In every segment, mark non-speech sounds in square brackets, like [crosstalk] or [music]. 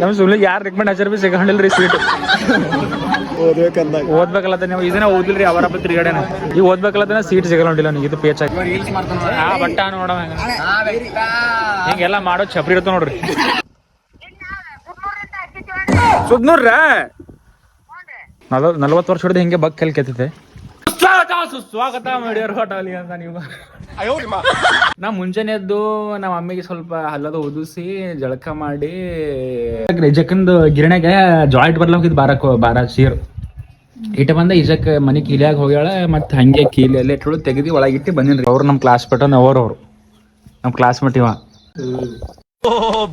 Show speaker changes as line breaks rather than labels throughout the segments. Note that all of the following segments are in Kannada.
ನಮ್ಮ ಸುಳ್ಳಿಗೆ ಯಾರು ರೆಕಮೆಂಡ್ ಹಚ್ಚಾರ ಬಿ ರೀ ಸೀಟ್ ಓದ್ಬೇಕಲ್ಲ ನೀವು ಇದನ್ನ ಓದಿಲ್ರಿ ಅವರ ಹಬ್ಬ ತಿರುಗಾಡೇನ ಈಗ ಓದ್ಬೇಕಲ್ಲ ಸೀಟ್ ಸಿಗಲ್ಲ ನನಗೆ ಇದು ಪೇಚ್ ಆಗಿ ಆ ಬಟ್ಟ ನೋಡ ಹಿಂಗೆಲ್ಲ ಮಾಡೋ ಚಪ್ರಿ ಇರ್ತಾವ ನೋಡ್ರಿ. ಸುದ್ನೂರ್ರ? ನಲ ನಲ್ವತ್ತು ವರ್ಷ ಹಿಡಿದು ಹಿಂಗೆ ಬಗ್ ಕಲ್ ಕೆತ್ತಿದೆ ಸ್ವಾಗತ ಸುಸ್ವಾಗತ ಮಾಡಿಯರ್ ಹೋಟೆಲ್ ಅಂತ ನೀವು. ನಾ ಮುಂಜಾನೆ ಎದ್ದು ನಮ್ಮ ಅಮ್ಮಿಗೆ ಸ್ವಲ್ಪ ಹಲ್ಲದ ಉದಿಸಿ ಜಳಕ ಮಾಡಿ ಜಕ್ಕಂದು ಗಿರಣಿಗೆ ಜಾಯಿಂಟ್ ಬರ್ಲ ಹೋಗಿದ್ ಬಾರಕ್ ಬಾರ ಸೀರ್. ಇಟ್ಟ ಬಂದ ಈಜಕ್ ಮನೆ ಕೀಲಿಯಾಗ ಹೋಗ್ಯಾಳ ಮತ್ತೆ ಹಂಗೆ ಕೀಲಿ ಎಲ್ಲ ಇಟ್ಟು ತೆಗೆದು ಒಳಗಿಟ್ಟು ಬಂದಿನ್ರಿ. ಅವ್ರು ನಮ್ಮ ಕ್ಲಾಸ್ ಪೇಟನ್ ಅವ್ರು ಅವ್ರು. ನಮ್ಮ ಕ್ಲಾಸ್ ಮೇಟ್ ಇವ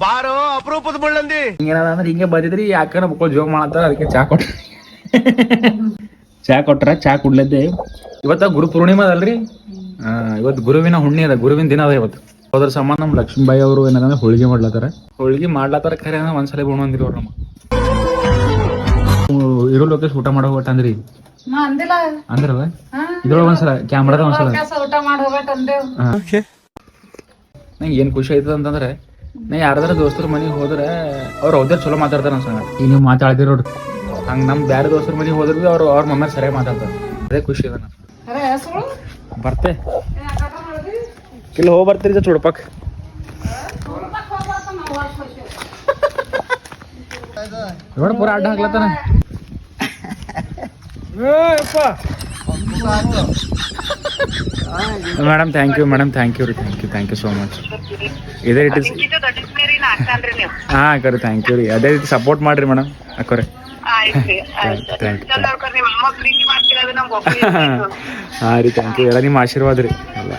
ಬಾರೋ ಅಪರೂಪದ ಬಳ್ಳಂದಿ
ಹಿಂಗೇನದ ಅಂದ್ರೆ ಹಿಂಗೆ ಬಂದಿದ್ರಿ ಯಾಕಂದ್ರೆ ಮಕ್ಕಳು ಜೋಗ ಮಾಡತ್ತಾರ ಅದಕ್ಕೆ ಚಾ ಕೊಟ್ರ ಚಾ ಕೊಟ್ರ ಚಾ ಕುಡ್ಲದ್ದೆ. ಇವತ್ತ ಗುರು ಪೂರ್ಣಿಮಾ ಅದಲ್ರಿ ಆ, ಇವತ್ತು ಗುರುವಿನ ಹುಣ್ಣಿ ಅದ ಗುರುವಿನ ದಿನ ಅದ ಇವತ್ತು. ಅದ್ರ ಸಂಬಂಧ ನಮ್ಮ ಲಕ್ಷ್ಮೀಬಾಯಿ ಅವರು ಏನಂದ್ರೆ ಹೋಳಿಗೆ ಮಾಡ್ಲತ್ತಾರ. ಹೋಳಿಗೆ ಮಾಡ್ಲತ್ತಾರ ಖರೆ ಅಂದ್ರೆ ಒಂದ್ಸಲ ಗುಣ ಅಂದಿರಿ ಅವ್ರು ನಮ್ಮ. ಇರೋ ಲೋಕೇಶ್ ಊಟ ಮಾಡೋ ಹೋಗ್ಟ ಅಂದ್ರಿ?
ನಾ ಅಂದಿಲ್ಲ.
ಅಂದ್ರಲ್ಲ? ಇದ್ರೊಳಗೆ ಒಂದ್ಸಲ ಕ್ಯಾಮ್ರಾದ ಒಂದ್ಸಲ. ನಂಗೆ ಏನ್ ಖುಷಿ ಆಯ್ತದ ಅಂತಂದ್ರೆ ನಾ ಯಾರ್ದಾರ ದೋಸ್ತರ ಮನೆಗೆ ಹೋದ್ರೆ ಅವ್ರು ಅವ್ರ ಚಲೋ ಮಾತಾಡ್ತಾರ ಅನ್ಸಂಗ ಈಗ ನೀವು ಮಾತಾಡ್ದಿರ ನೋಡ್ರಿ ಹಂಗ ನಮ್ ಬ್ಯಾರೆ ದೋಸ್ತರ ಮನೆಗೆ ಹೋದ್ರು ಅವ್ರು ಅವ್ರ ಮಮ್ಮ ಸರಿಯಾಗಿ ಮಾತಾಡ್ತಾರೆ. ಅದೇ ಖುಷಿ ಅದ ಬರ್ತೆ. ಇಲ್ಲಿ ಹೋಗಿ ಬರ್ತೀರಿ ಚುಡ್ಪಕ್ ನೋಡ ಪೂರ ಅಡ್ಡ ಹಾಕ್ಲತ್ತಾನ. Madam thank you madam thank you ರೀ thank you thank you so much ಇದೇ ರೀತಿ ಹಾ ಕರೆ ಥ್ಯಾಂಕ್ ಯು ರೀ. ಅದೇ ರೀತಿ ಸಪೋರ್ಟ್ ಮಾಡಿರಿ ಮೇಡಮ್ ಅಕ್ಕರೆ [laughs] [laughs] ಹಾ ರೀ ಥ್ಯಾಂಕ್ ಯು ಎಲ್ಲ ನಿಮ್ಮ ಆಶೀರ್ವಾದ ರೀ. ಎಲ್ಲ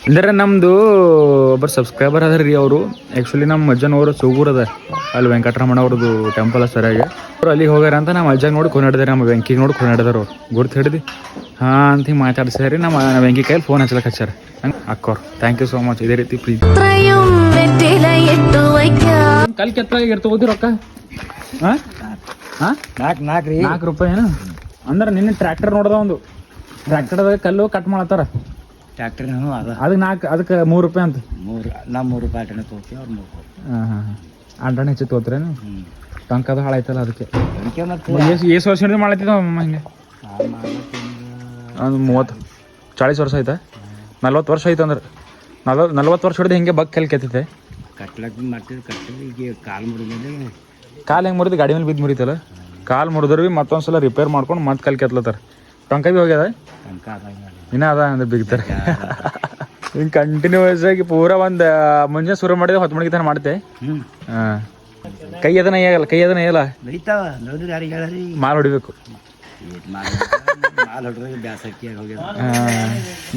ಇಲ್ಲರೆ ನಮ್ಮದು ಒಬ್ಬರು ಸಬ್ಸ್ಕ್ರೈಬರ್ ಅದ ರೀ ಅವರು ಆ್ಯಕ್ಚುಲಿ ನಮ್ಮ ಅಜ್ಜನವರು ಸೂಗೂರದ ಅಲ್ಲಿ ವೆಂಕಟರಮಣ ಅವ್ರದ್ದು ಟೆಂಪಲ್ ಸರಿಯಾಗಿ. ಅವ್ರು ಅಲ್ಲಿಗೆ ಹೋಗ್ಯಾರ ಅಂತ ನಮ್ಮ ಅಜ್ಜ ನೋಡಿ ಕೊಂಡಿದ್ದಾರೆ ನಮ್ಮ ವೆಂಕಿಗೆ ನೋಡಿ ಕೊಂಡಿದ್ದಾರೆ ಅವ್ರು. ಗುರ್ತು ಹಿಡ್ದು. ಹಾಂ ಅಂತ ಹಿಂಗೆ ರೀ ನಮ್ಮ ವೆಂಕಿ ಕೈಯಲ್ಲಿ ಫೋನ್ ಹಚ್ಚಲಕ್ಕೆ ಹಚ್ಚಾರ ಹಂಗೆ ಅಕ್ಕವ್ರು ಥ್ಯಾಂಕ್ ಯು ಸೋ ಮಚ್ ಇದೇ ರೀತಿ ಪ್ಲೀಸ್ ಕಲ್ ಕೆತ್ತಲಾಗಿ ಇರ್ತೋದಿ ರೊಕ್ಕ. ಹಾಂ? ಹಾಂ?
ನಾಲ್ಕು ನಾಲ್ಕು ರೀ
ನಾಲ್ಕು ರೂಪಾಯಿ ಏನು? ಅಂದ್ರೆ ನಿನ್ನೆ ಟ್ರ್ಯಾಕ್ಟರ್ ನೋಡ್ದ ಒಂದು. ಟ್ರ್ಯಾಕ್ಟರ್ದಾಗ ಕಲ್ಲು ಕಟ್ ಮಾಡತ್ತಾರ
ಟ್ಯಾಕ್ಟರ್ ಅದ.
ಅದಕ್ಕೆ ನಾಲ್ಕು ಅದಕ್ಕೆ ಮೂರು ರೂಪಾಯಿ ಅಂತ?
ಮೂರು ರೂಪಾಯಿ ಅಟಣೆ ತೊಗೊತೀವಿ ಅವ್ರು ಮೂರು ರೂಪಾಯಿ.
ಹಾಂ ಹಾಂ ಅಂಡಣ ಹೆಚ್ಚು ತೋತ್ರೇನು?
ಹ್ಞೂ
ಟಂಕ್ ಅದು ಹಾಳಾಯ್ತಲ್ಲ ಅದಕ್ಕೆ.
ಅದಕ್ಕೆ ಮತ್ತೆ
ಎಷ್ಟು ಎಷ್ಟು ವರ್ಷ ಹಿಡಿದು ಮಾಡ್ಲತ್ತಿದ್ದ ಹಿಂಗೆ ಒಂದು ಮೂವತ್ತು ಚಾಳೀಸ್ ವರ್ಷ ಆಯ್ತಾ? ನಲ್ವತ್ತು ವರ್ಷ ಆಯ್ತು ಅಂದ್ರೆ. ನಲ್ವ ನಲ್ವತ್ತು ವರ್ಷ ಹಿಡಿದು ಹಿಂಗೆ ಬಗ್ ಕೆಲ್ ಕೆತ್ತೈತೆ
ಕಟ್ಲಕ್ಕೆ ಮಾಡ್ತಿದ್ರು ಕಟ್ಟಿದ್ರು ಈಗ ಕಾಲು ಮುರಿದ
ಕಾಲು ಹೆಂಗೆ ಮುರಿದು? ಗಾಡಿ ಮೇಲೆ ಬಿದ್ದು ಮುರಿತಲ್ಲ. ಕಾಲು ಮುರಿದ್ರು ಭೀ ಮತ್ತೊಂದು ಸಲ ರಿಪೇರ್ ಮಾಡ್ಕೊಂಡು ಮತ್ತೆ ಕಲ್ ಕೆತ್ಲತ್ತಾರ ಟಂಕ ಭೀ ಹೋಗ್ಯದ ಇನ್ನ ಅದ ಅಂದ್ರೆ ಬಿಗ್ತಾರೆ. ಹಿಂಗೆ ಕಂಟಿನ್ಯೂಸ್ ಆಗಿ ಪೂರ ಒಂದು ಮುಂಜಾನೆ ಶುರು ಮಾಡಿದ್ರೆ ಹೊತ್ತು ಮಣಿಗೆ ತನ ಮಾಡ್ತೆ. ಕೈ ಅದನ್ನ ಏಗಲ್ಲ ಕೈ ಅದನ್ನ
ಹೇಳಿ
ಮಾಲ್ ಹೊಡಿಬೇಕು.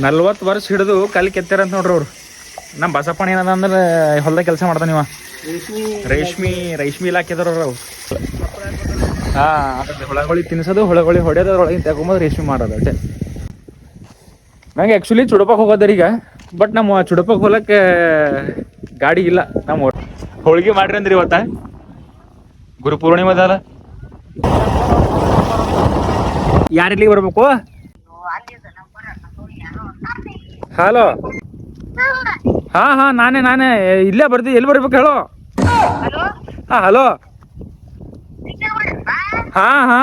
ನಲ್ವತ್ತು ವರ್ಷ ಹಿಡಿದು ಕಲ್ ಕೆತ್ತಾರ ಅಂತ ನೋಡ್ರಿ ಅವ್ರು. ನಮ್ಮ ಬಸಪ್ಪಣ್ಣ ಏನದ ಅಂದ್ರೆ ಹೊಲ್ದಾಗ ಕೆಲಸ ಮಾಡ್ತಾನೆ ಇವ ರೇಷ್ಮಿ ರೇಷ್ಮಿ ಇಲಾಖೆದವ್ರು ಅವ್ರು. ಹಾ. ಅದ್ರದ್ದು ಹೊಳಗೊಳಿ ತಿನ್ಸೋದು ಹೊಳಗೊಳಿ ಹೊಡೆಯೋದು ಅದ್ರೊಳಗೆ ತಗೊಂಬೋದು ರೇಷ್ಮೆ ಮಾಡೋದು ಅಷ್ಟೇ. ನಂಗೆ ಆ್ಯಕ್ಚುಲಿ ಚುಡಪಕ್ಕೆ ಹೋಗೋದ್ರಿ ಈಗ ಬಟ್ ನಮ್ಮ ಚುಡಪಕ್ಕೆ ಹೋಲಕ್ಕೆ ಗಾಡಿ ಇಲ್ಲ ನಮ್ಮ ಹೋಳಿಗೆ ಮಾಡ್ರಿ ಅಂದ್ರಿ ಇವತ್ತ. ಗುರು ಪೂರ್ಣಿಮೆ ಅದಲ್ಲ ಯಾರಿಲ್ಲಿಗೆ ಬರ್ಬೇಕು? ಹಲೋ ಹಾ ಹಾ ನಾನೇ ನಾನೇ. ಇಲ್ಲೇ ಬರ್ತೀವಿ ಎಲ್ಲಿ ಬರ್ಬೇಕು ಹೇಳೋ? ಹಾ ಹಲೋ ಹಾ ಹಾ.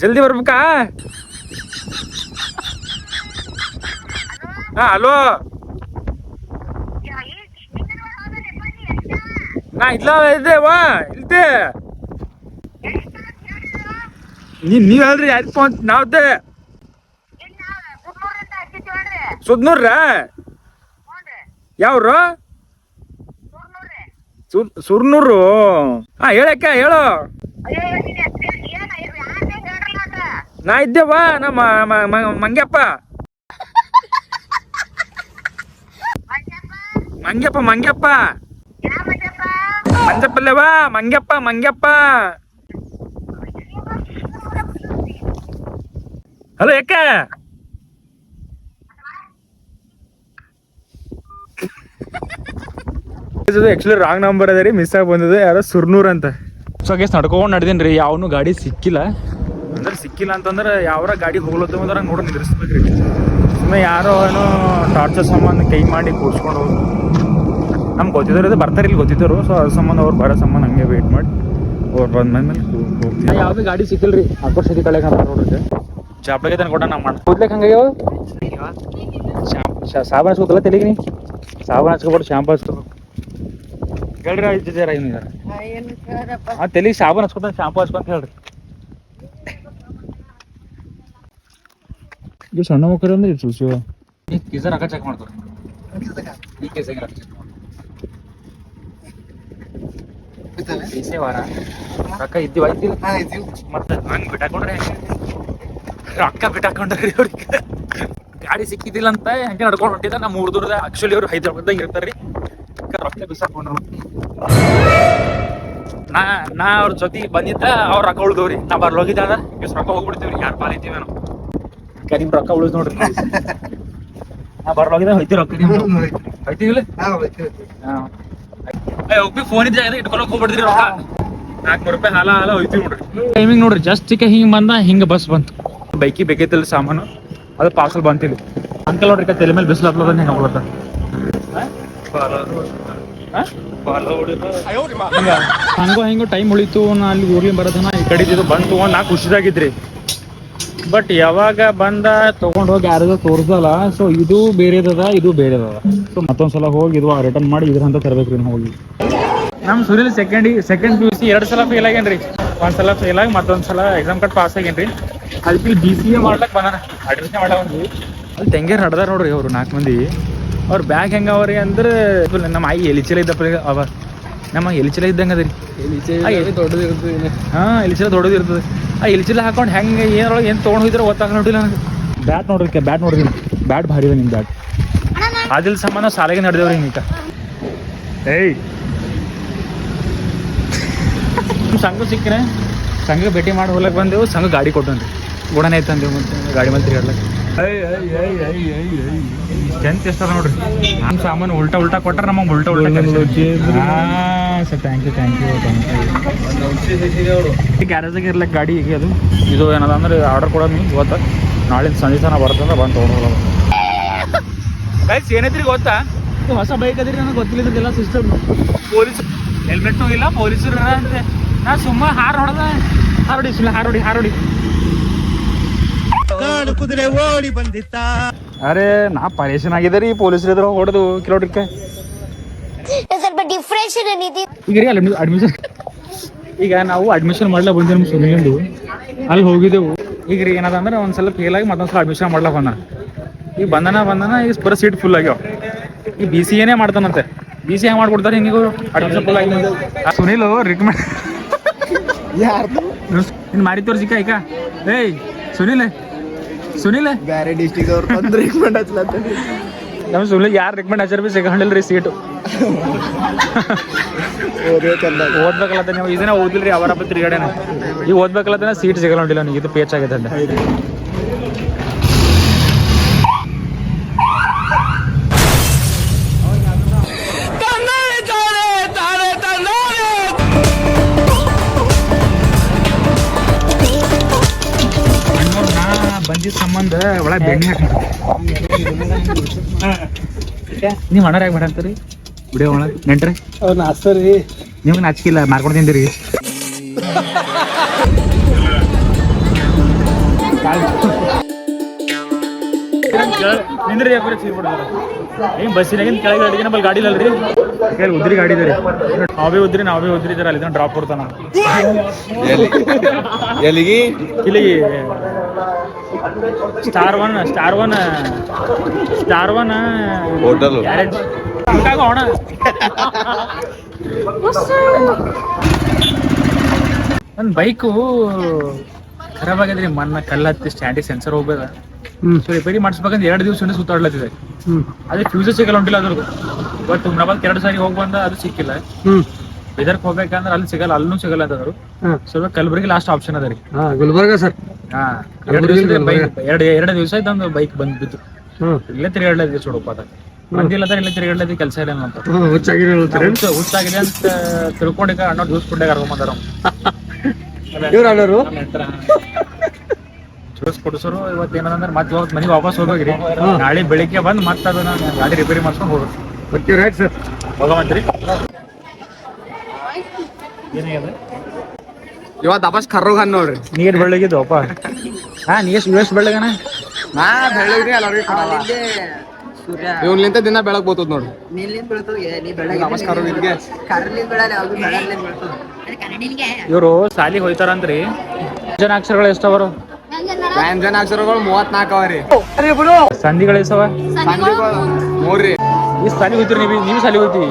ಜಲ್ದಿ ಬರ್ಬೇಕಾ? ಹಾ ಹಲೋ. ನಾ ಇಲ್ಲ ಇದ್ದೆ ಇಲ್ತೆ ಇಲ್ದೆ. ನೀವ್ ನೀವ್ ಹೇಳ್ರಿ ಯಾಕೆ ಫೋನ್ ನಾವ್ದೆ ಸುದ್ನೂರ್ರ? ಯಾವ್ರು? ಸುರ್ ಸುರ್ನೂರು. ಹಾ ಹೇಳಕ್ಕ ಹೇಳು. ನಾ ಇದ್ದೇವ ನಮ್ಮ ಮಂಗ್ಯಪ್ಪ. ಮಂಗ್ಯಪ್ಪ? ಮಂಗ್ಯಪ್ಪ ಮಂಜಪ್ಪಲ್ಲೇವಾ ಮಂಗ್ಯಪ್ಪ? ಮಂಗ್ಯಪ್ಪ ಹಲೋ ಯಾಕ ಆಕ್ಚುಲಿ ರಾಂಗ್ ನಂಬರ್ ಅದ ರೀ ಮಿಸ್ ಆಗಿ ಬಂದಿದೆ. ಯಾರೋ ಸುರ್ನೂರ್ ಅಂತ. ಸೊ ಗೇಸ್ ನಡ್ಕೊಂಡು ನಡ್ದೀನಿ ರೀ ಯಾವನು ಗಾಡಿ ಸಿಕ್ಕಿಲ್ಲ. ಅಂದ್ರೆ ಸಿಕ್ಕಿಲ್ಲ ಅಂತಂದ್ರೆ ಯಾವ್ರ ಗಾಡಿ ಹೋಗ್ಲತ್ತ ಅಂದ್ರೆ ನೋಡಿ ನಿಂದ್ರಿಸ್ಬೇಕ್ರಿ ಸುಮ್ಮನೆ ಯಾರೋ ಏನೋ ಟಾರ್ಚರ್ ಸಂಬಂಧ ಕೈ ಮಾಡಿ ಕೂರ್ಸ್ಕೊಂಡು ಹೋಗಿ ನಮ್ಗೆ ಗೊತ್ತಿದ್ದವ್ರು ಇದು ಬರ್ತಾರೆ ಇಲ್ಲಿ ಗೊತ್ತಿದ್ದರು ಸೊ ಅದ್ರ ಸಂಬಂಧ ಅವ್ರು ಬರೋ ಸಂಬಂಧ ಹಂಗೆ ವೇಟ್ ಮಾಡಿ. ಅವ್ರು ಬಂದ ಮೇಲೆ ಹೋಗ್ತೀವಿ ಯಾವುದೇ ಗಾಡಿ ಸಿಕ್ಕಿಲ್ಲ ರೀ ಕಳೆಗೆ ಅಂತ ನೋಡ್ರಿ ಚಾಪ್ಳಗೆ ತನಕ ಕೊಟ್ಟ ನಾವು ಮಾಡಿ ಕೂದ್ಲಕ್ಕೆ ಹಂಗೆ ಸಾಬಾನ್ ಹಚ್ಕೋತಲ್ಲ ತೆಲಿಗೆ ನೀ? ಸಾಬಾನ್ ಹಚ್ಕೊಬಿಟ್ಟು ಶಾಂಪು ಹಚ್ಕೋಬೇಕು. ಹೇಳ್ರಿ ಜರ ಹಿಂಗ ಆ ತೆಲಿಗೆ ಸಾಬಾನ್ ಹಚ್ಕೊತ ಶಾಂಪು ಹಚ್ಕೊಂತ ಹೇಳ್ರಿ. ಇದು ಸಣ್ಣ ಮಕ್ಕಳು ಅಂದ್ರೆ ಇದು ಶಿವ ಈ ರೊಕ್ಕ ಚೆಕ್ ಮಾಡ್ತಾರೆ ಈ ಕೇಸ ರೊಕ್ಕ ಚೆಕ್ ಮಾಡ್ತಾರೆ ವಾರ. ರೊಕ್ಕ ಇದ್ದೀವ ಇದ್ದಿಲ್ಲ ಮತ್ತೆ ಹಂಗ್ ಬಿಟ್ಟಾಕೊಂಡ್ರೆ? ರೊಕ್ಕ ಬಿಟ್ಟಾಕೊಂಡ್ರಿ ಅವ್ರಿಗೆ ಗಾಡಿ ಸಿಕ್ಕಿದಿಲ್ಲ ಅಂತ ಹಂಗೆ ನಡ್ಕೊಂಡು ಹೊಂಟಿದ್ದ. ನಮ್ಮ ಮೂರು ದೂರದ ಆಕ್ಚುಲಿ ಅವ್ರು ಹೈದ್ರಾಬಾದ್ದಾಗ ಇರ್ತಾರ್ರಿ. ಅದಕ್ಕೆ ರೊಕ್ಕ ಬಿಸಾಕೊಂಡ್ರು ನಾ ನಾ ಅವ್ರ ಜೊತೆ ಬಂದಿದ್ದ ಅವ್ರ ರೊಕ್ಕ ಉಳ್ದವ್ರಿ. ನಾ ಬರ್ಲೋಗಿದ್ದ ಅದ. ಇವ್ಸ್ ರೊಕ್ಕ ಹೋಗ್ಬಿಡ್ತೀವ್ರಿ. ಯಾರು ಪಾಲಿತೀವಿ ನಾವು ಕರಿ ನಿಮ್ ರೊಕ್ಕ ಉಳಿದ್ ನೋಡ್ರಿ. ನಾ ಬರ್ಲೋಗಿದ್ದ ಹೋಯ್ತೀವಿ ರೊಕ್ಕ ನಿಮ್ದು. ಹೋಯ್ತೀವಿಲ್ಲ ಒಬ್ಬಿ ಫೋನ್ ಇದ್ದ ಇಟ್ಕೊಳಕ್ ಹೋಗ್ಬಿಡ್ತೀರಿ ರೊಕ್ಕ. ನಾಲ್ಕುನೂರು ರೂಪಾಯಿ ಹಾಲ ಹಾಲ ಹೋಯ್ತೀವಿ ನೋಡ್ರಿ. ಟೈಮಿಂಗ್ ನೋಡ್ರಿ ಜಸ್ಟ್ ಹಿಂಗ್ ಬಂದ ಹಿಂಗ ಬಸ್ ಬಂತು. ಬೈಕಿ ಬೇಕೈತಿಲ್ಲ ಸಾಮಾನು. ಅದು ಪಾರ್ಸಲ್ ಬಂತಿಲ್ಲ. ಅಂಕಲ್ ನೋಡ್ರಿ ತಲೆ ಮೇಲೆ ಬಿಸಿಲು ಹತ್ಲದ ಹೆಂಗ ಹೋಗ್ಲತ್ತ ಹಂಗೋ ಹೆಂಗೋ ಟೈಮ್ ಉಳಿತು, ನಾ ಅಲ್ಲಿ ಊರ್ಲಿ ಬರೋದನ್ನ ಈ ಕಡೆ ಬಂತು, ನಾ ಖುಷಿದಾಗಿದ್ರಿ. ಬಟ್ ಯಾವಾಗ ಬಂದ ತಗೊಂಡ್ ಹೋಗಿ ಯಾರಿಗೋ ತೋರ್ಸಲ್ಲ ಸೊ ಇದು ಬೇರೆದದ ಇದು ಬೇರೆದದ. ಸೊ ಮತ್ತೊಂದ್ಸಲ ಹೋಗಿ ಇದು ರಿಟರ್ನ್ ಮಾಡಿ ಇದ್ರಂತ ತರಬೇಕ್ರಿ ನಾವು ಹೋಗಿ. ನಮ್ Sunil second second P U C ಎರಡು ಸಲ ಫೇಲ್ ಆಗೇನ್ರಿ ಒಂದ್ಸಲ ಫೇಲ್ ಆಗಿ ಮತ್ತೊಂದ್ಸಲ ಎಕ್ಸಾಮ್ ಕಟ್ ಪಾಸ್ ಆಗೇನ್ರಿ ಅದಕ್ಕೆ ಬಿ ಸಿ ಎ ಮಾಡ್ಲಕ್ ಬಂದಾನ. ಅಡ್ಮಿಷನ್ ಮಾಡಕ್ ಅಲ್ಲಿ ತೆಂಗೇರ್ ಹಡ್ದಾರ ನೋಡ್ರಿ ಅವ್ರು ನಾಲ್ಕು ಮಂದಿ. ಅವ್ರ ಬ್ಯಾಗ್ ಹೆಂಗ ಅವ್ರಿ ಅಂದ್ರೆ ನಮ್ಮ ಆಯಿ ಎಲಿಚಲ ಇದ್ದಪ್ಪ ಅವ. ನಮ್ಮ ಎಲಿಚಲ ಇದ್ದಂಗ ಅದ ರೀ.
ದೊಡ್ಡದಿರ್ತದೆ
ಹಾ ಎಲಿಚಲ ದೊಡ್ಡದು ಇರ್ತದೆ. ಆ ಎಲಿಚಲ ಹಾಕೊಂಡು ಹೆಂಗೆ ಏನೊಳಗೆ ಏನು ತೊಗೊಂಡು ಹೋಗಿದ್ರೆ ಗೊತ್ತಾಗ ನೋಡಿಲ್ಲ ನನಗೆ. ಬ್ಯಾಟ್ ನೋಡ್ರಿ ಬ್ಯಾಟ್ ನೋಡ್ರಿ ಬ್ಯಾಟ್ ಭಾರಿ ಇದೆ ನಿಮ್ಮ ಬ್ಯಾಟ್. ಅದಿಲ್ ಸಾಮಾನ ಸಾಲಿಗೆ ನಡೆದೇವ್ರಿ ಹಿಂಗ ಏಯ್! ಸಂಘ ಸಿಕ್ಕಿನ ಸಂಘ ಭೇಟಿ ಮಾಡಿ ಹೋಗ್ಲಕ್ ಬಂದೆವು ಸಂಘ ಗಾಡಿ ಕೊಟ್ಟನ್ರಿ. ಗುಣನೇ ಐತಂದೇವು ಮತ್ತೆ ಗಾಡಿ ಮೇಲೆ ತಿರ್ಗಾಡ್ಲಕ್. ಸ್ಟ್ರೆಂತ್ ಎಷ್ಟದ ನೋಡ್ರಿ? ನಮ್ಮ ಸಾಮಾನು ಉಲ್ಟಾ ಉಲ್ಟಾ ಕೊಟ್ಟರೆ ನಮಗೆ ಉಲ್ಟಾ ಉಲ್ಟಾ ಹಾಂ sir thank you thank you thank you ಗ್ಯಾರೇಜಾಗ ಇರ್ಲಕ್ಕೆ ಗಾಡಿ ಈಗ ಅದು? ಇದು ಏನದ ಅಂದ್ರೆ ಆರ್ಡರ್ ಕೊಡೋದು ಇವತ್ತು ನಾಳೆ ಸಂಜೆ ತನಕ ಬರ್ತಂದ್ರೆ ಬಂದು ತೊಗೊಂಡು ಗೈಸ್ ಏನೈತ್ರಿ ಗೊತ್ತಾ? ಹೊಸ ಬೈಕ್ ಅದ್ರಿ ನನಗೆ ಗೊತ್ತಿಲ್ಲ ಸಿಸ್ಟರ್ ಸಿಸ್ಟಮ್ ಪೊಲೀಸ್ ಹೆಲ್ಮೆಟ್ನು ಇಲ್ಲ ಪೊಲೀಸರು ಅಂತೆ ನಾ ಸುಮ್ಮ ಹಾರ ಹೊಡೆದ. ಹಾರೋಡಿ ಸುಮ್ಮನೆ ಹಾರೋಡಿ ಹಾರೋಡಿ.
ಕುದುರೆ ಓಡಿ ಬಂದಿತ್ತ?
ಅರೆ ನಾ ಪರೇಷನ್ ಆಗಿದೆ ರೀ ಪೊಲೀಸರು ಎದುರು ಹೊಡೆದು ಕಿಲೋಮೀಟ್ರಿಗೆ
ಸ್ವಲ್ಪ ಡಿಫ್ರೆಷನ್ ಏನಿದೆ
ಈಗ ರೀ ಅಲ್ಲಿ ಅಡ್ಮಿಷನ್ ಈಗ ನಾವು ಅಡ್ಮಿಷನ್ ಮಾಡ್ಲಾ ಬಂದ್ವಿ ನಮ್ಮ ಸುನಿಗಂಡು ಅಲ್ಲಿ ಹೋಗಿದ್ದೆವು. ಈಗ ರೀ ಏನದ ಅಂದ್ರೆ ಒಂದ್ಸಲ ಫೇಲ್ ಆಗಿ ಮತ್ತೊಂದ್ಸಲ ಅಡ್ಮಿಷನ್ ಮಾಡ್ಲಾ ಬಂದ ಈಗ ಬಂದನ ಬಂದನ ಈಗ ಪರ ಸೀಟ್ ಫುಲ್ ಆಗ್ಯಾವ. ಈ ಬಿ ಸಿ ಎನೇ ಮಾಡ್ತಾನಂತೆ. ಬಿ ಸಿ ಹೆಂಗೆ ಮಾಡ್ಕೊಡ್ತಾರೆ ಹಿಂಗಿಗೂ ಅಡ್ಮಿಷನ್ ಫುಲ್ ಆಗಿ ಆ ಸುನಿಲ್ ರಿಕಮೆಂಡ್
ಯಾರ್ದು?
ಇನ್ನು ಮಾಡಿ ತೋರಿಸಿಕ ಈಗ ಏಯ್ ಸುನಿಲ್. ಸುನಿಲ್?
ಬೇರೆ ಡಿಸ್ಟಿಕ್ ಅವ್ರು ಬಂದು ರಿಕಮೆಂಡ್ ಹಚ್ಲತ್ತ
ನಮ್ಮ ಸುನಿಲ್ ಯಾರು ರಿಕಮೆಂಡ್ ಹಚ್ಚಾರ ಬಿ ಸಿಗಂಡಿಲ್ಲ ರೀ ಸೀಟು ಓದ್ಬೇಕಲ್ಲ ನೀವು ಇದನ್ನ ಓದಿಲ್ರಿ ಅವರ ತಿರುಗಾಡೇನ ಈಗ ಓದ್ಬೇಕಲ್ಲ ಸೀಟ್ ಸಿಗಲ್ಲ ನೋಡಿಲ್ಲ ನನಗೆ ಇದು ಪೇಚ್ ಆಗೈತೆ ಸಂಬಂಧ ಒಳಗೆ ಬೆಣ್ಣೆ ಹಾಕಿ ನೀವು ಅಣ್ಣರ ಯಾಕೆ ಮಾಡಂತೀರಿ ಬಿಡಿಯೋ ಒಳಗೆ ನೆಂಟ್ರಿ.
ಹಸ್ತರಿ
ನಿಮ್ಗೆ ನಾಚಿಕಿಲ್ಲ ಮಾರ್ಕೊಂಡು ತಿಂದಿರಿ. [laughs] ನಿಂದ್ರಿ ಯಾಕೆ ಸೀರ್ ಏನು ಬಸ್ಸಿನಾಗಿನ ಕೆಳಗೆ ಅಡಿಗೆ ನಮ್ಮಲ್ಲಿ ಗಾಡಿ ರೀ ಕೇಳಿ ಉದ್ರಿ ಗಾಡಿ ಇದೆ ರೀ. ನಾವೇ ಉದ್ರಿ ನಾವೇ ಉದ್ರಿ ಇದಾರೆ ಅಲ್ಲಿ ಡ್ರಾಪ್ ಕೊಡ್ತಾನ.
ಎಲ್ಲಿಗೆ?
ಇಲ್ಲಿಗೆ star one star one star one hotel ಹೋಣ ನನ್ನ ಬೈಕು ಖರಾಬ್ ಆಗಿದ್ರಿ ಮಣ್ಣ ಕಲ್ಲತ್ತಿ ಸ್ಟ್ಯಾಂಡಿ ಸೆನ್ಸರ್ ಹೋಗ್ಬೇಡ ಸೊ ರಿಪೇರಿ ಮಾಡಿಸ್ಬೇಕಂತ ಎರಡು ದಿವಸ ಸುತ್ತಾಡ್ಲತ್ತಿದೆ. ಅದೇ ಫ್ಯೂಸರ್ ಸಿಗಲ್ಲ ಉಂಟಿಲ್ಲ ಅದ್ರದ್ದು. ಬಟ್ ಹುಮ್ನಾಬಾದ್ ಎರಡು ಸಾರಿ ಹೋಗಿ ಬಂದ ಅದು ಸಿಕ್ಕಿಲ್ಲ. ಇದಕ್ಕೆ ಹೋಗ್ಬೇಕಂದ್ರೆ ಅಲ್ಲಿ ಸಿಗಲ್ಲ ಅಲ್ಲೂ ಸಿಗಲ್ಲ ಅಂತಂದ್ರು. ಸ್ವಲ್ಪ ಕಲಬುರಗಿ ಲಾಸ್ಟ್ ಆಪ್ಷನ್ ಅದ ರೀ
ಗುಲ್ಬರ್ಗ ಸರ್.
ಹಾ ಎರಡು ದಿವಸ ಬೈಕ್ ಎರಡು ಎರಡು ದಿವಸ ಇದೊಂದು ಬೈಕ್ ಬಂದ್ಬಿತ್ತು. ಇಲ್ಲೇ ತಿರುಗಾಡ್ಲತ್ತಿದೆ ಚೂಡಪ್ಪ ಅದ ಬಂದಿಲ್ಲ ಅಂದ್ರೆ ಇಲ್ಲೇ ತಿರುಗಾಡ್ಲತ್ತಿ ಕೆಲಸ ಇಲ್ಲ ಅಂತ.
ಹುಚ್ಚಾಗಿ.
ಹುಚ್ಚ- ಹುಚ್ಚಾಗಿದೆ ಅಂತ ತಿಳ್ಕೊಂಡೀಗ ಅಣ್ಣ ಜ್ಯೂಸ್ ಕುಡ್ದಾಗ ಕರ್ಕೊಂಬಂದಾರ
ಇವ್ರು ಅಣ್ಣರು
ಕೊಡಿಸೋರು ಇವತ್ತು ಏನಂದ್ರೆ ಮತ್ತೆ ಇವತ್ತು ಮನೆಗೆ ವಾಪಸ್ ಹೋಗೋಗ್ರಿ ನಾಳೆ ಬೆಳಿಗ್ಗೆ ಬಂದು ಮತ್ತೆ ಅದನ್ನ ಗಾಡಿ ರಿಪೇರಿ ಮಾಡ್ಕೊಂಡು ಹೋಗ್ರಿ
ಬರ್ತೀವಿ ರೈಟ್ ಸರ್
ಭಗವಂತ್ರಿ.
ಇವತ್ತು ಅಪಾಸ್ ಕರೋಗ ಹನ್ ನೋಡ್ರಿ.
ನೀರ್ ಬೆಳ್ಳಗಿದ್ದವಪ್ಪ ಹಾ ನೀ ಎಷ್ಟು ಎಷ್ಟು ಬೆಳ್ಳಗನ?
ನಾ ಬೆಳಗ್ರಿ ಎಲ್ಲರಿಗೂ ಕೊಡಲ್ಲ. ಇವ್ನ್ಲಿಂತ ದಿನ ಬೆಳಗ್ ಬೋತದ್ ನೋಡ್ರಿ.
ಇವರು ಸಾಲಿಗೆ ಹೋಯ್ತಾರಂದ್ರಿ ಜನ ಅಕ್ಷರಗಳು ಎಷ್ಟವರು
ವ್ಯಂಜನ ಅಕ್ಷರಗಳು ಮೂವತ್ನಾಲ್ಕು ರೀ.
ಸಂಧಿಗಳು
ಮೂರ್ರಿ
ಈ ಸಲಿ ಹೋಗ್ತೀರಿ ನೀವು ನೀವು ಸಲಿ ಹೋಯ್ತೀವಿ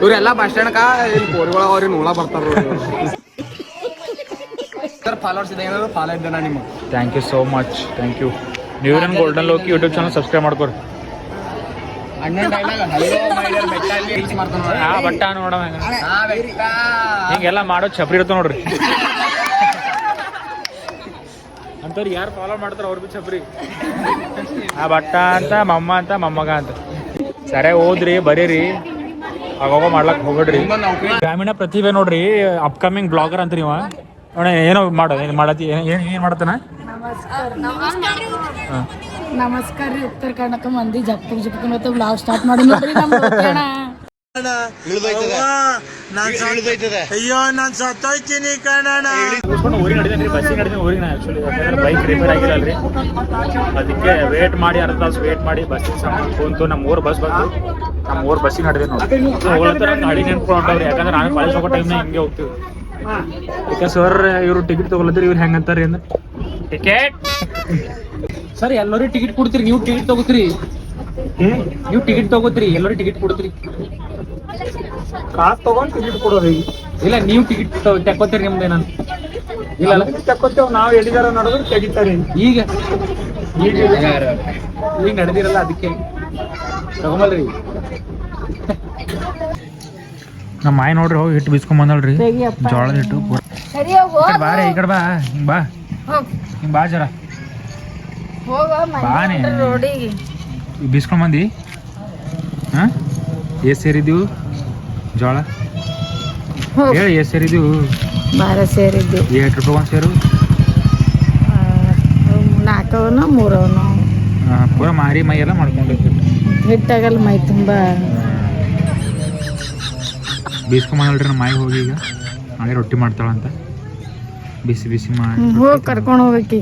ಇವ್ರೆಲ್ಲ ಬಸ್ ಸ್ಟ್ಯಾಂಡ್ ಕಾ ಇಲ್ಲಿ ಕೋರಿಗಳ ಅವ್ರಿ ನೋಡ ಬರ್ತಾರ ಸರ್ ಫಾಲೋವರ್ಸ್ ಇದೆ ಏನಾದ್ರು? ಫಾಲೋ ಇದ್ದಾನ ನಿಮ್ಗೆ
thank you so much thank you ನೀವು ನನ್ನ golden Loki YouTube channel subscribe ಮಾಡ್ಕೊರಿ
ಅಣ್ಣನ ಡೈಲಾಗ್ ಹಲೋ ಮೈಡಿಯರ್ ಬೆಟ್ಟ ಅಲ್ಲಿ ರೀಚ್ ಮಾಡ್ತಾನ ನೋಡ್ರಿ.
ಆ ಬಟ್ಟ ನೋಡವ
ಹಾ ಬೆಟ್ಟ.
ಹಿಂಗೆಲ್ಲ ಮಾಡೋ ಚಪ್ರಿ ಇರ್ತಾವ ನೋಡ್ರಿ. [laughs] ಅಂತವ್ರು ಯಾರು ಫಾಲೋ ಮಾಡ್ತಾರ ಅವ್ರು ಬಿ ಚಪ್ರಿ. ಆ ಬಟ್ಟ ಅಂತ ಮಮ್ಮ ಅಂತ ಮೊಮ್ಮಗ ಅಂತ. ಸರಿ ಓದ್ರಿ ಬರೀರಿ. ಅವಾಗ ಮಾಡ್ಲಕ್ ಹೋಗ್ಬೇಡ್ರಿ. ಗ್ರಾಮೀಣ ಪ್ರತಿಭೆ ನೋಡ್ರಿ ಅಪ್ಕಮಿಂಗ್ ಬ್ಲಾಗರ್ ಅಂತ ನೀವ ನೋಡ ಏನೋ ಮಾಡೋ ಏನು ಮಾಡತಿ ಏನ್ ಏನು ಏನು ಮಾಡತ್ತನ
ನಮಸ್ಕಾರ. ರೀ ಉತ್ತರ ಕರ್ನಾಟಕ ಮಂದಿ ಜಪ್ಪ ಜಪ್ಪ ಬ್ಲಾಗ್ ಸ್ಟಾರ್ಟ್ ಮಾಡಿ ನೋಡ್ರಿ ನಾನ್ ಅಣ್ಣ
ಕೂತ್ಕೊಂಡು ಊರಿಗೆ ನಡೆದೀನಿ ಬಸ್ಸಿಗೆ ನಡೆದೀನಿ ಊರಿಗೆ. ನಾ ಆ್ಯಕ್ಚುಲಿ ಯಾಕಂದ್ರೆ ಬೈಕ್ ರಿಪೇರ್ ಆಗಿಲ್ಲ ಅಲ್ರಿ. ಅದಕ್ಕೆ ವೇಟ್ ಮಾಡಿ ಅರ್ಧ ತಾಸು ವೇಟ್ ಮಾಡಿ ಬಸ್ಸಿಗೆ ಸಾಮಾನು ಕುಂತು ನಮ್ಮ ಊರು ಬಸ್ ಬಂತು. ನಮ್ಮ ಊರು ಬಸ್ಸಿಗೆ ನಡೆದೀನಿ ನೋಡಿ ಹೋಗ್ಲತ್ತರ ಗಾಡಿ ನೆನ್ಕೊಂಡು ಹೊಂಟವ್ರಿ ಯಾಕಂದ್ರೆ ನಾನು ಕಾಲೇಜ್ ಹೋಗೋ ಟೈಮ್ ಹಿಂಗೆ ಹೋಗ್ತೀವಿ. ಯಾಕೆ ಸರ್ ಇವರು ಟಿಕೆಟ್ ತಗೊಳತ್ರಿ ಇವ್ರು ಹೆಂಗಂತಾರ ಏನು ಟಿಕೆಟ್ ಸರ್ ಎಲ್ಲರೂ ಟಿಕೆಟ್ ಕೊಡ್ತೀರಿ ನೀವು ಟಿಕೆಟ್ ತಗೋತೀರಿ. ನೀವು ಟಿಕೆಟ್ ತಗೋತೀರಿ ಎಲ್ಲರೂ ಟಿಕೆಟ್ ಕೊಡ್ತೀರಿ.
ಕಾಸ್ ತಗೊಂಡ್ ಟಿಕೆಟ್ ಕೊಡೋರಿ
ಇಲ್ಲ ನೀವು ಟಿಕೆಟ್ ತಕ್ಕೋತೀರಿ ನಿಮ್ದು ಏನಂತ ಇಲ್ಲ ಅಲ್ಲ
ತಕ್ಕೋತೇವ್ ನಾವ್ ಎಲ್ಲಿಗಾರ ನೋಡಿದ್ರೆ ತೆಗಿತಾರೆ
ಈಗ. ಈಗ? ಈಗ ನಡೆದಿರಲ್ಲ ಅದಕ್ಕೆ. ತಗೊಂಬಲ್ರಿ ನಮ್ಮ ಮಾಯ ನೋಡ್ರಿ ಹೋಗಿ ಹಿಟ್ಟು ಬಿಸ್ಕೊಂಡ್ ಬಂದಳ್ರಿ. ಜೋಳದ ಹಿಟ್ಟು ಈ ಕಡೆ ಬಾ ಈ ಕಡೆ ಬಾ ಹಿಂಗ್ ಬಾ. ಹಿಂಗ್ ಬಾ ಜರ. ಬಾನೆ. ಬಿಸ್ಕೊಂಡ್ ಬಂದಿ? ಹಾ? ಎಷ್ಟ್ ಸೇರಿದ್ದೀವು ಜೋಳ? ಹೇಳಿ ಎಷ್ಟು ಸೇರಿದ್ದೀವು
ಬಾರ ಸೇರಿದ್ದೀವಿ
ಎಷ್ಟು ರೂಪಾಯಿ ಒಂದು ಸೇರು.
ನಾಲ್ಕವನ ಮೂರವನ.
ಪೂರ ಮಾರಿ ಮೈ ಎಲ್ಲ ಮಾಡ್ಕೊಂಡು
ಹಿಟ್ಟಾಗಲ್ಲ ಮೈ ತುಂಬ
ಬೀಸ್ಕೊಂಬಂದಳ್ರಿ ನಮ್ಮ ಮಾಯಿ ಹೋಗಿ ಈಗ. ನಾಳೆ ರೊಟ್ಟಿ ಮಾಡ್ತಾಳಂತ. ಬಿಸಿ ಬಿಸಿ ಮಾಡಿ
ಹೋಗಿ ಕರ್ಕೊಂಡು ಹೋಗ್ಬೇಕಿ